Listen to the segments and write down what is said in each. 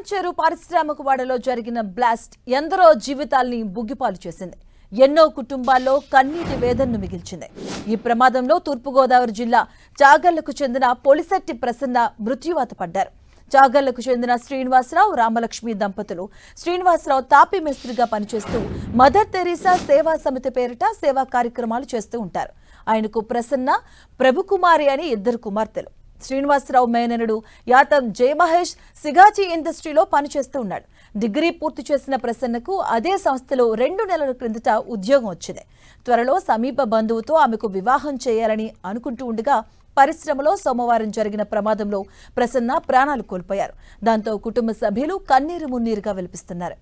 పటాన్చెరు పారిశ్రామిక వాడలో జరిగిన బ్లాస్ట్ ఎందరో జీవితాల్ని బుగ్గిపాలు చేసింది. ఎన్నో కుటుంబాల్లో కన్నీటి వేదనను మిగిల్చింది. ఈ ప్రమాదంలో తూర్పుగోదావరి జిల్లా చాగళ్ళకు చెందిన పొలిశెట్టి ప్రసన్న మృత్యువాత పడ్డారు. చాగళ్ళకు చెందిన శ్రీనివాసరావు రామలక్ష్మి దంపతులు శ్రీనివాసరావు తాపి మేస్త్రిగా పనిచేస్తూ మదర్ తెరీసా సేవా సమితి పేరిట సేవా కార్యక్రమాలు చేస్తూ ఉంటారు. ఆయనకు ప్రసన్న ప్రభుకుమారి అని ఇద్దరు కుమార్తెలు. శ్రీనివాసరావు మేననుడు యాతం జయమహేష్ సిగాచి ఇండస్ట్రీలో పనిచేస్తూ ఉన్నాడు. డిగ్రీ పూర్తి చేసిన ప్రసన్నకు అదే సంస్థలో రెండు నెలల క్రిందట ఉద్యోగం వచ్చింది. త్వరలో సమీప బంధువుతో ఆమెకు వివాహం చేయాలని అనుకుంటూ ఉండగా పరిశ్రమలో సోమవారం జరిగిన ప్రమాదంలో ప్రసన్న ప్రాణాలు కోల్పోయారు. దాంతో కుటుంబ సభ్యులు కన్నీరు మున్నీరుగా వెలిపిస్తున్నారు.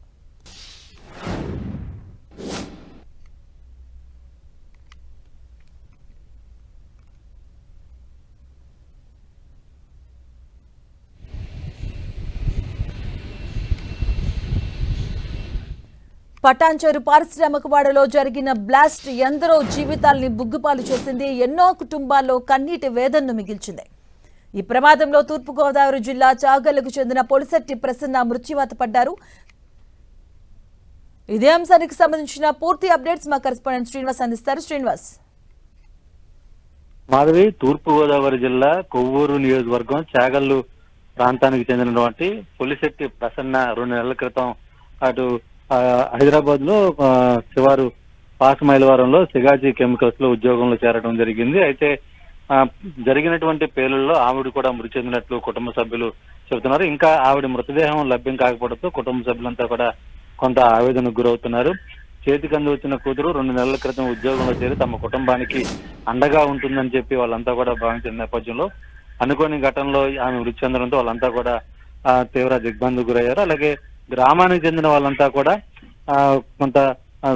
పటాన్చెరు పారిశ్రామిక వాడలో జరిగిన బ్లాస్ట్ ఎందరో జీవితాల్ని బుగ్గుపాలు చేసింది. ఎన్నో కుటుంబాల్లో కన్నీటి వేదనను మిగిల్చింది. ఈ ప్రమాదంలో తూర్పుగోదావరి జిల్లా చాగల్లకు చెందిన పొలిశెట్టి ప్రసన్న మృత్యువాత పడ్డారు. ఇదే అంశానికి సంబంధించిన పూర్తి అప్డేట్స్ మా కరెస్పాండెంట్ శ్రీనివాస్ అందిస్తారు. శ్రీనివాస్. మాధవి తూర్పుగోదావరి జిల్లా కొవ్వూరు నియోజకవర్గం చాగల్లు ప్రాంతానికి చెందినటువంటి పులిశెట్టి ప్రసన్న రెండు నెలల క్రితం అటు హైదరాబాద్లో శివారు పాసమైలవరంలో సిగాజీ కెమికల్స్లో ఉద్యోగంలో చేరడం జరిగింది. అయితే ఆ, జరిగినటువంటి పేలుల్లో ఆవిడ కూడా మృతి చెందినట్లు కుటుంబ సభ్యులు చెబుతున్నారు. ఇంకా ఆవిడ మృతదేహం లభ్యం కాకపోవడంతో కుటుంబ సభ్యులంతా కూడా కొంత ఆవేదనకు గురవుతున్నారు. చేతికి అంది వచ్చిన కూతురు రెండు నెలల క్రితం ఉద్యోగంలో చేరి తమ కుటుంబానికి అండగా ఉంటుందని చెప్పి వాళ్ళంతా కూడా భావించిన నేపథ్యంలో అనుకోని ఘటనలో ఆమె మృతి చెందడంతో వాళ్ళంతా కూడా తీవ్ర దిగ్బంధకు గురయ్యారు. అలాగే గ్రామానికి చెందిన వాళ్ళంతా కూడా ఆ, కొంత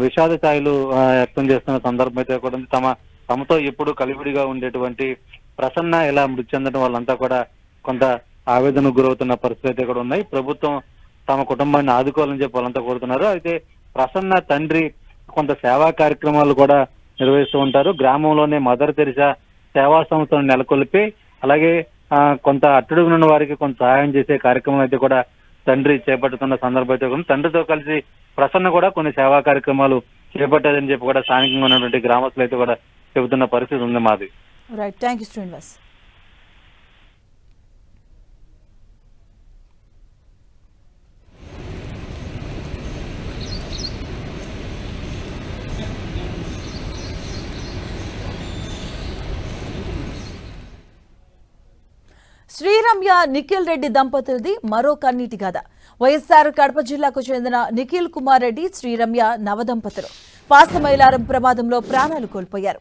విషాద ఛాయలు వ్యక్తం చేస్తున్న సందర్భం అయితే కూడా తమ తమతో ఎప్పుడు కలివిడిగా ఉండేటువంటి ప్రసన్న ఇలా మృతి చెందడం వాళ్ళంతా కూడా కొంత ఆవేదనకు గురవుతున్న పరిస్థితి అయితే కూడా ఉన్నాయి. ప్రభుత్వం తమ కుటుంబాన్ని ఆదుకోవాలని చెప్పి వాళ్ళంతా కోరుతున్నారు. అయితే ప్రసన్న తండ్రి కొంత సేవా కార్యక్రమాలు కూడా నిర్వహిస్తూ ఉంటారు. గ్రామంలోనే మదర్ తెరిసా సేవా సంస్థను నెలకొల్పి అలాగే ఆ, కొంత అట్టడుగునున్న వారికి కొంత సహాయం చేసే కార్యక్రమం అయితే కూడా తండ్రి చేపట్టుతున్న సందర్భంలో తండ్రితో కలిసి ప్రసన్న కూడా కొన్ని సేవా కార్యక్రమాలు చేపట్టారని చెప్పి కూడా స్థానికంగా ఉన్నటువంటి గ్రామస్తులు అయితే కూడా చెబుతున్న పరిస్థితి ఉంది మాది. Right thank you Srinivas Sriramya Nikhil Reddy దంపతులది మరో కన్నీటి కథ వైఎస్ఆర్ కడప జిల్లాకు చెందిన నిఖిల్ కుమార్ రెడ్డి శ్రీరమ్య నవదంపతులు పాసమైలారం ప్రమాదంలో ప్రాణాలు కోల్పోయారు.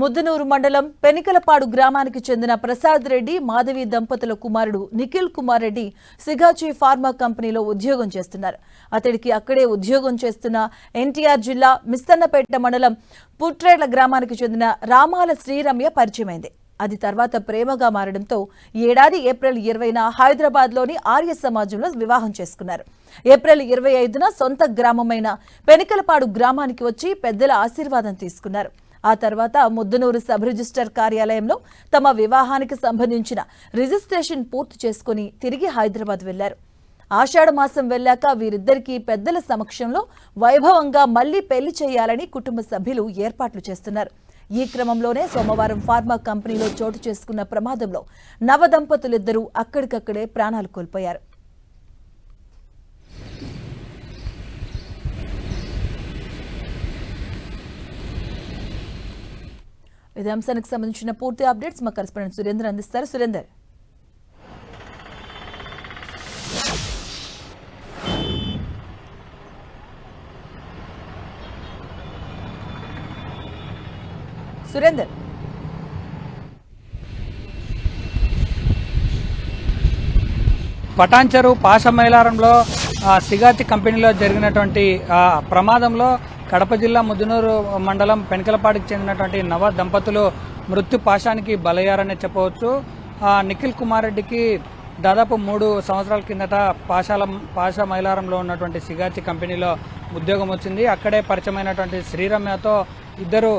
ముద్దనూరు మండలం పెనికలపాడు గ్రామానికి చెందిన ప్రసాద్ రెడ్డి మాధవి దంపతుల కుమారుడు నిఖిల్ కుమార్ రెడ్డి సిగాచి ఫార్మా కంపెనీలో ఉద్యోగం చేస్తున్నారు. అతడికి అక్కడే ఉద్యోగం చేస్తున్న ఎన్టీఆర్ జిల్లా మిస్తన్నపేట మండలం పుట్రేళ్ళ గ్రామానికి చెందిన రామాల శ్రీరమ్య పరిచయమైంది. అది తర్వాత ప్రేమగా మారడంతో ఏడాది ఏప్రిల్ ఇరవైన హైదరాబాద్లోని ఆర్య సమాజంలో వివాహం చేసుకున్నారు. ఏప్రిల్ ఇరవై ఐదున సొంత గ్రామమైన పెనికలపాడు గ్రామానికి వచ్చి పెద్దల ఆశీర్వాదం తీసుకున్నారు. ఆ తర్వాత ముద్దునూరు సబ్ రిజిస్టర్ కార్యాలయంలో తమ వివాహానికి సంబంధించిన రిజిస్ట్రేషన్ పూర్తి చేసుకుని తిరిగి హైదరాబాద్ వెళ్ళారు ఆషాఢ మాసం వెళ్ళాక వీరిద్దరికీ పెద్దల సమక్షంలో వైభవంగా మళ్ళీ పెళ్ళి చేయాలని కుటుంబ సభ్యులు ఏర్పాట్లు చేస్తున్నారు. ఈ క్రమంలోనే సోమవారం ఫార్మా కంపెనీలో చోటు చేసుకున్న ప్రమాదంలో నవదంపతులిద్దరూ అక్కడికక్కడే ప్రాణాలు కోల్పోయారు. ఇదే అంశానికి సంబంధించిన పూర్తి అప్డేట్స్ మా కరెస్పాండెంట్ సురేందర్ అందిస్తారు. సురేందర్. సురేందర్. పటాన్చెరు పాషమైలారంలో ఆ, సిగాతి కంపెనీలో జరిగినటువంటి ప్రమాదంలో కడప జిల్లా ముద్దునూరు మండలం పెనకలపాటికి చెందినటువంటి నవ దంపతులు మృత్యు పాశానికి బలయ్యారనే చెప్పవచ్చు. నిఖిల్ కుమార్ రెడ్డికి దాదాపు మూడు సంవత్సరాల కిందట పాశాల పాషా మైలారంలో ఉన్నటువంటి సిగాచి కంపెనీలో ఉద్యోగం వచ్చింది. అక్కడే పరిచయమైనటువంటి శ్రీరమ్యతో ఇద్దరు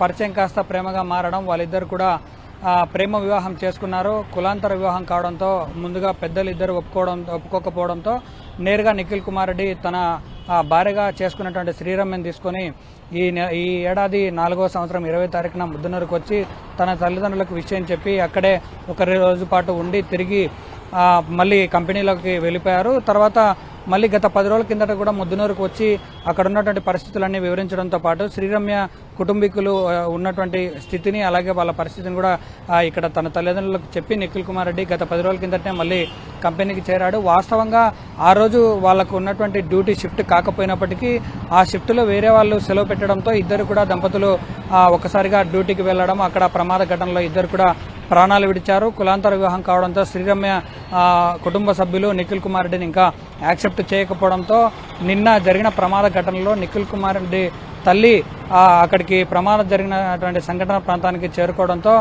పరిచయం కాస్త ప్రేమగా మారడం వాళ్ళిద్దరు కూడా ప్రేమ వివాహం చేసుకున్నారు. కులాంతర వివాహం కావడంతో ముందుగా పెద్దలు ఇద్దరు ఒప్పుకోవడం ఒప్పుకోకపోవడంతో నేరుగా నిఖిల్ కుమార్ రెడ్డి తన భార్యగా చేసుకున్నటువంటి శ్రీరమ్మని తీసుకొని ఈ ఈ ఏడాది నాలుగో సంవత్సరం ఇరవై తారీఖున ముద్దునూరుకు వచ్చి తన తల్లిదండ్రులకు విషయం చెప్పి అక్కడే ఒక రోజు పాటు ఉండి తిరిగి మళ్ళీ కంపెనీలోకి వెళ్ళిపోయారు. తర్వాత మళ్ళీ గత పది రోజుల కిందట కూడా ముద్దునూరుకు వచ్చి అక్కడ ఉన్నటువంటి పరిస్థితులన్నీ వివరించడంతో పాటు శ్రీరమ్య కుటుంబీకులు ఉన్నటువంటి స్థితిని అలాగే వాళ్ళ పరిస్థితిని కూడా ఇక్కడ తన తల్లిదండ్రులకు చెప్పి నిఖిల్ కుమార్ రెడ్డి గత పది రోజుల కిందటనే మళ్ళీ కంపెనీకి చేరాడు. వాస్తవంగా ఆ రోజు వాళ్ళకు ఉన్నటువంటి డ్యూటీ షిఫ్ట్ కాకపోయినప్పటికీ ఆ షిఫ్ట్లో వేరే వాళ్ళు సెలవు పెట్టడంతో ఇద్దరు కూడా దంపతులు ఒకసారిగా డ్యూటీకి వెళ్ళడం అక్కడ ప్రమాద ఘటనలో ఇద్దరు కూడా ప్రాణాలు విడిచారు. కులాంతర వివాహం కావడంతో శ్రీరమ్య కుటుంబ సభ్యులు నిఖిల్ కుమార్ రెడ్డిని ఇంకా యాక్సెప్ట్ చేయకపోవడంతో నిన్న జరిగిన ప్రమాద ఘటనలో నిఖిల్ కుమార్ రెడ్డి తల్లి అక్కడికి ప్రమాదం జరిగినటువంటి సంఘటన ప్రాంతానికి చేరుకోవడంతో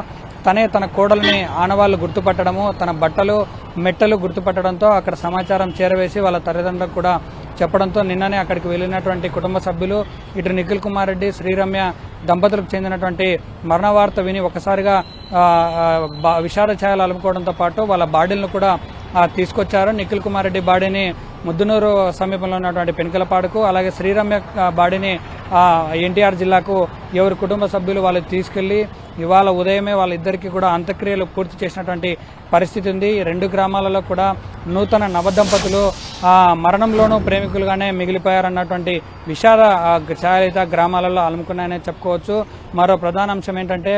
తనే తన కోడల్ని ఆనవాళ్ళు గుర్తుపట్టడము తన బట్టలు మెట్టలు గుర్తుపట్టడంతో అక్కడ సమాచారం చేరవేసి వాళ్ళ తల్లిదండ్రులకు కూడా చెప్పడంతో నిన్ననే అక్కడికి వెళ్ళినటువంటి కుటుంబ సభ్యులు ఇటు నిఖిల్ కుమార్ రెడ్డి శ్రీరమ్య దంపతులకు చెందినటువంటి మరణ వార్త విని ఒకసారిగా బా- విషాద ఛాయలు అలుపుకోవడంతో పాటు వాళ్ళ బాడీలను కూడా తీసుకొచ్చారు. నిఖిల్ కుమార్ రెడ్డి బాడీని ముద్దునూరు సమీపంలో ఉన్నటువంటి పెనుకలపాడుకు అలాగే శ్రీరమ్య బాడీని ఎన్టీఆర్ జిల్లాకు ఎవరి కుటుంబ సభ్యులు వాళ్ళు తీసుకెళ్ళి ఇవాళ ఉదయమే వాళ్ళిద్దరికీ కూడా అంత్యక్రియలు పూర్తి చేసినటువంటి పరిస్థితి ఉంది. రెండు గ్రామాలలో కూడా నూతన నవదంపతులు దంపతులు మరణంలోనూ ప్రేమికులుగానే మిగిలిపోయారన్నటువంటి విషాద ఆ, గ్రామాలలో అలుముకున్నాయని చెప్పుకోవచ్చు. మరో ప్రధాన అంశం ఏంటంటే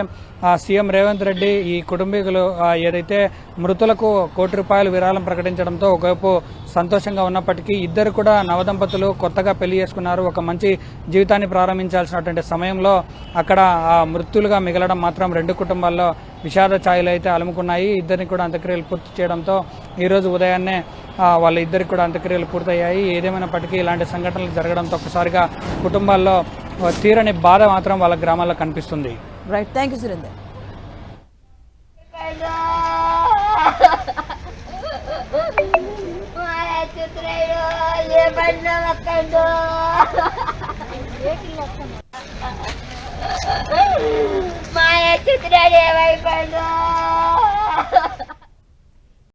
సీఎం రేవంత్ రెడ్డి ఈ కుటుంబీకులు ఏదైతే మృతులకు కోటి రూపాయలు విరాళం ప్రకటించడంతో ఒకవైపు సంతోషంగా ఉన్నప్పటికీ ఇద్దరు కూడా నవదంపతులు కొత్తగా పెళ్ళి చేసుకున్నారు. ఒక మంచి జీవితాన్ని ప్రారంభించాల్సినటువంటి సమయంలో అక్కడ ఆ, మృత్యులుగా మిగలడం మాత్రం రెండు కుటుంబాల్లో విషాద ఛాయలు అయితే అలుముకున్నాయి. ఇద్దరిని కూడా అంత్యక్రియలు పూర్తి చేయడంతో ఈరోజు ఉదయాన్నే వాళ్ళ ఇద్దరికి కూడా అంత్యక్రియలు పూర్తయ్యాయి. ఏదేమైనప్పటికీ ఇలాంటి సంఘటనలు జరగడంతో ఒక్కసారిగా కుటుంబాల్లో తీరని బాధ మాత్రం వాళ్ళ గ్రామాల్లో కనిపిస్తుంది. రైట్ థ్యాంక్ యూ సురేందర్ మాయ చిత్రుడు ఏమైపోయాడు